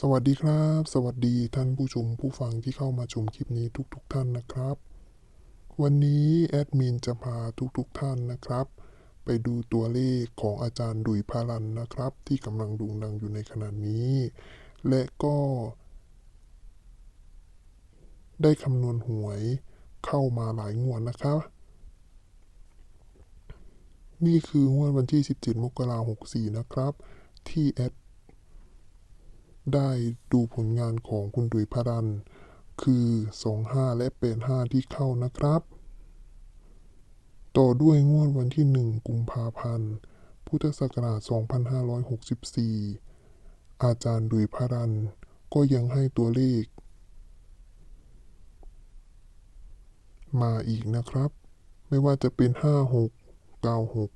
สวัสดีครับ สวัสดีท่านผู้ชมผู้ฟังที่เข้ามาชมคลิปนี้ทุกๆทท่านนะครับ วันนี้แอดมินจะพาทุกๆทท่านนะครับ ไปดูตัวเลขของอาจารย์ดุยพารันนะครับ ที่กำลังด่งดังอยู่ในขณะนี้ และก็ ได้คำนวณหวยเข้ามาหลายงวดนะครับนี่คืองวดวันที่ 17 มกราคม64 นะครับ ที่แอด ได้ดูผลงานของคุณดุยพารัน คือ 25 และ 85 ที่เข้านะครับ ต่อด้วยงวดวันที่ 1 กุมภาพันธ์ พุทธศักราช 2564 อาจารย์ดุยพารัน ก็ยังให้ตัวเลข มาอีกนะครับ ไม่ว่าจะเป็น 56 96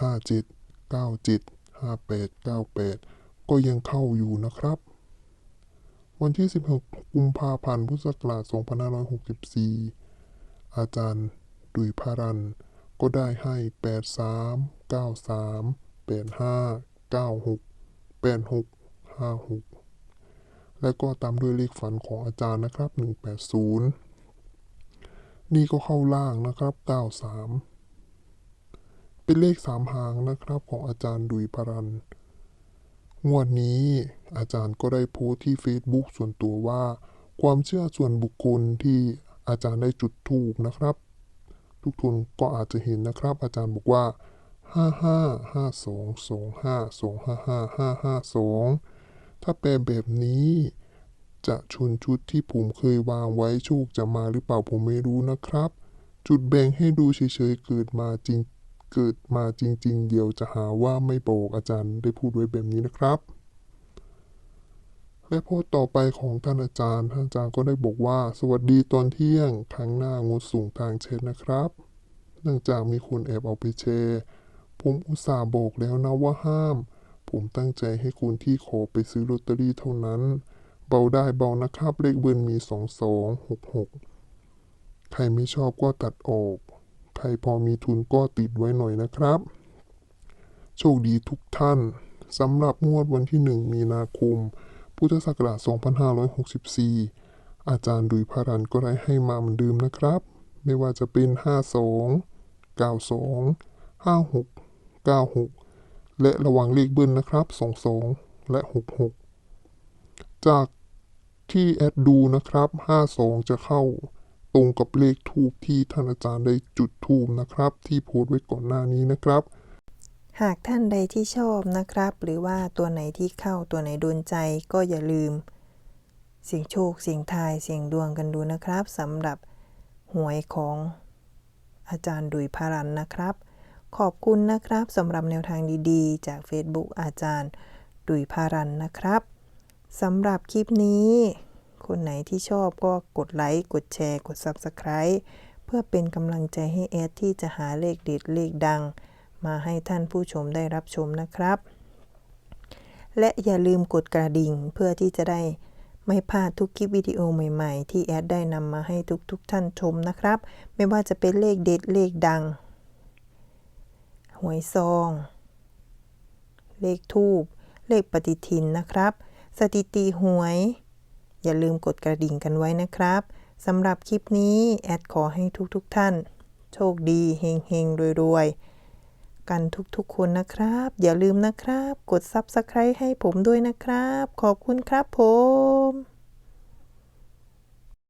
57 97 58 98 ก็ยังเข้าอยู่นะครับ วันที่ 16 กุมภาพันธ์ พุทธศักราช 2564 อาจารย์ดุยพารัน ก็ได้ให้ 83 93 85 96 86 56 และก็ตามด้วยเลขฝันของอาจารย์นะครับ 180 นี่ก็เข้าล่างนะครับ 93 เป็นเลขสามหางนะครับของอาจารย์ดุยพารัน งวดนี้อาจารย์ก็ได้โพสต์ที่ Facebook ส่วนตัวว่า ความเชื่อส่วนบุคคลที่อาจารย์ได้จุดถูกนะครับ ทุกคนก็อาจจะเห็นนะครับ อาจารย์บอกว่า 55 52 25 255 552 ถ้าแปลแบบนี้ จะชนชุดที่ผมเคยวางไว้โชคจะมาหรือเปล่าผมไม่รู้นะครับ จุดแบ่งให้ดูเฉยๆเกิดมาจริง เกิดมาจริง ๆ เดี๋ยวจะหาว่าไม่บอกอาจารย์ได้พูดไว้แบบนี้นะครับและโพสต์ต่อไปของท่านอาจารย์ ท่านอาจารย์ก็ได้บอกว่า สวัสดีตอนเที่ยงครั้งหน้างดส่งทางแชทนะครับ เนื่องจากมีคนแอบเอาไปแชร์ผมอุตส่าห์บอกแล้วนะว่าห้าม ผมตั้งใจให้คุณที่ขอไปซื้อลอตเตอรี่เท่านั้น เบาได้เบานะครับ เลขเบิร์นมี 22 66 ใครไม่ชอบก็ตัดออก ใครพอมีทุนก็ติดไว้หน่อยนะครับ โชคดีทุกท่านสำหรับงวดวันที่ 1 มีนาคม พุทธศักราช 2564 อาจารย์ดุยพารันก็ได้ให้มาเหมือนเดิมนะครับ ไม่ว่าจะเป็น 52 92 56 96 และระวังเลขเบิ้ลนะครับ 22 และ 66 จากที่แอดดูนะครับ 52 จะเข้า รงกับเลขทูบที่ท่านอาจารย์ได้จุดทูบนะครับ ที่โพสต์ไว้ก่อนหน้านี้นะครับ หากท่านใดที่ชอบนะครับ หรือว่าตัวไหนที่เข้าตัวไหนโดนใจก็อย่าลืม เสียงโชคเสียงทายเสียงดวงกันดูนะครับสำหรับหวยของอาจารย์ดุยพารันนะครับ ขอบคุณนะครับสำหรับแนวทางดีๆ จาก Facebook อาจารย์ดุยพารันนะครับสำหรับคลิปนี้ คนไหนที่ชอบก็กดไลค์ กดแชร์ กด Subscribe เพื่อเป็นกำลังใจให้แอดที่จะหาเลขเด็ดเลขดัง มาให้ท่านผู้ชมได้รับชมนะครับ และอย่าลืมกดกระดิ่งเพื่อที่จะได้ไม่พลาดทุกคลิปวิดีโอใหม่ๆ ที่แอดได้นำมาให้ทุกๆทท่านชมนะครับ ไม่ว่าจะเป็นเลขเด็ดเลขดัง หวยซอง เลขทูบเลขปฏิทินนะครับ สถิติหวย อย่าลืมกดกระดิ่งกันไว้นะครับสำหรับคลิปนี้แอดขอให้ทุกๆทท่าน โชคดีเฮงเฮงรวยๆ กันทุกๆคนนะครับ อย่าลืมนะครับ กด Subscribe ให้ผมด้วยนะครับ ขอบคุณครับผม